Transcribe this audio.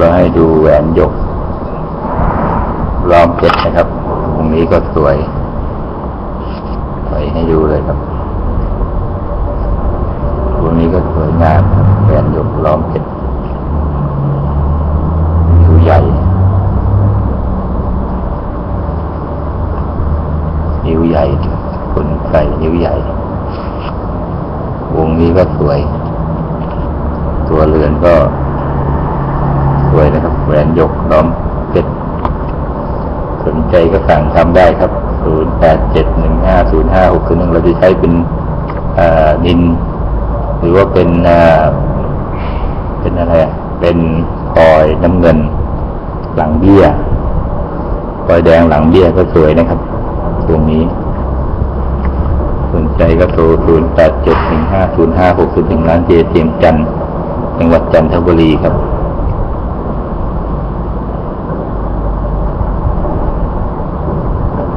ก็ให้ดูแหวนหยกล้อมเพชรนะครับ ตรงนี้ก็สวยไปให้ดูเลยครับ ตรงนี้ก็สวยงามแหวนหยกล้อมเพชรนิ้วใหญ่นิ้วใหญ่คนใส่นิ้วใหญ่ วงนี้ก็สวย ตัวเรือนก็ สวยนะครับ แหวนหยกล้อมเพชรสนใจก็สั่งทำได้ครับ0 8 7 1 5 0 5 6 1เราจะใช้เป็นอ่านิน หรือว่าเป็นอ่าเป็นอะไร เป็นพลอยน้ำเงิน หลังเบี้ยพลอยแดงหลังเบี้ยก็สวยนะครับ ตรงนี้ สนใจก็โทร0 8 7 1 5 0 5 6 0 1ร้านเจเสียงจันทร์จังหวัดจันทบุรีครับ